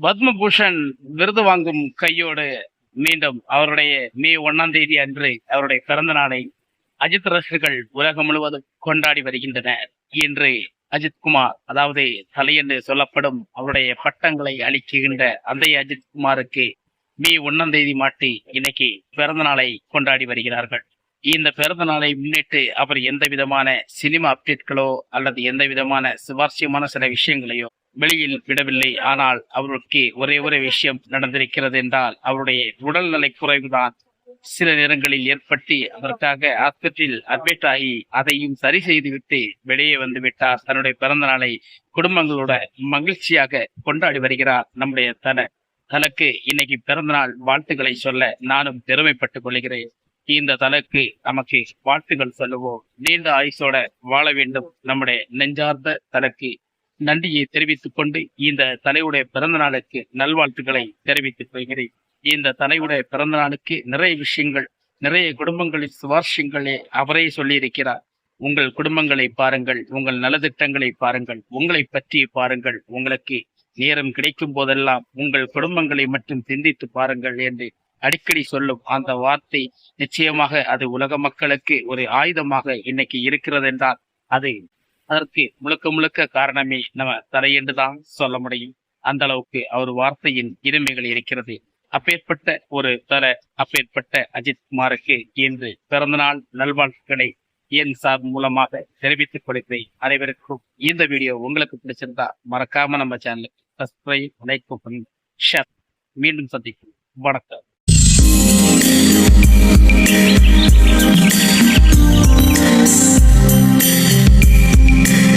பத்மபூஷன் விருது வாங்கும் கையோடு மீண்டும் அவருடைய மே ஒன்னாம் தேதி அன்று அவருடைய பிறந்த நாளை அஜித் ரசிகர்கள் உலகம் முழுவதும் கொண்டாடி வருகின்றனர். இன்று அஜித் குமார் அதாவது தலை என்று சொல்லப்படும் அவருடைய பட்டங்களை அளிக்கின்ற அந்த அஜித் குமாருக்கு மே ஒன்னாம் தேதி மாட்டி இன்னைக்கு பிறந்த நாளை கொண்டாடி வருகிறார்கள். இந்த பிறந்த நாளை முன்னிட்டு அவர் எந்த விதமான சினிமா அப்டேட்களோ அல்லது எந்த விதமான சுவாரஸ்யமான சில விஷயங்களையோ வெளியில் விடவில்லை. ஆனால் அவருக்கு ஒரே ஒரு விஷயம் நடந்திருக்கிறது என்றால் அவருடைய உடல்நலை குறைவுதான். சில நேரங்களில் ஏற்பட்டு அதற்காக ஆஸ்பத்திரியில் அட்மிட் ஆகி அதையும் சரி செய்துவிட்டு வெளியே வந்து விட்டார். தன்னுடைய பிறந்த நாளை குடும்பங்களோட மகிழ்ச்சியாக கொண்டாடி வருகிறார். நம்முடைய தன தனக்கு இன்னைக்கு பிறந்த நாள் வாழ்த்துக்களை சொல்ல நானும் பெருமைப்பட்டுக் கொள்கிறேன். இந்த தனக்கு நமக்கு வாழ்த்துக்கள் சொல்லுவோம். நீண்ட ஆயுசோட வாழ வேண்டும். நம்முடைய நெஞ்சார்ந்த தனக்கு நன்றியை தெரிவித்துக் கொண்டு இந்த தலையுடைய பிறந்த நாளுக்கு நல்வாழ்த்துக்களை தெரிவித்துக் கொள்கிறேன். இந்த தலையுடைய பிறந்த நாளுக்கு நிறைய விஷயங்கள் நிறைய குடும்பங்களின் சுவாரஸ்யங்களே அவரே சொல்லியிருக்கிறார். உங்கள் குடும்பங்களை பாருங்கள் உங்கள் நலத்திட்டங்களை பாருங்கள் உங்களை பற்றி பாருங்கள். உங்களுக்கு நேரம் கிடைக்கும் போதெல்லாம் உங்கள் குடும்பங்களை மட்டும் சிந்தித்து பாருங்கள் என்று அடிக்கடி சொல்லும் அந்த வார்த்தை நிச்சயமாக அது உலக மக்களுக்கு ஒரு ஆயுதமாக இன்னைக்கு இருக்கிறது என்றால் அது அதற்கு முழுக்க முழுக்க காரணமே நம்ம தலை என்றுதான் சொல்ல முடியும். அந்த அளவுக்கு அவர் வார்த்தையின் இனிமைகள் இருக்கிறது. அப்பேற்பட்ட ஒரு தர அப்பேற்பட்ட அஜித் குமாருக்கு இன்று பிறந்தநாள் நல்வாழ்த்துக்களை என் சார் மூலமாக தெரிவித்துக் கொள்கிறேன். அனைவருக்கும் இந்த வீடியோ உங்களுக்கு பிடிச்சிருந்தா மறக்காம நம்ம சேனலுக்கு சப்ஸ்கிரைப் லைக் ஷேர் மீண்டும் சந்திக்கும் வணக்கம்.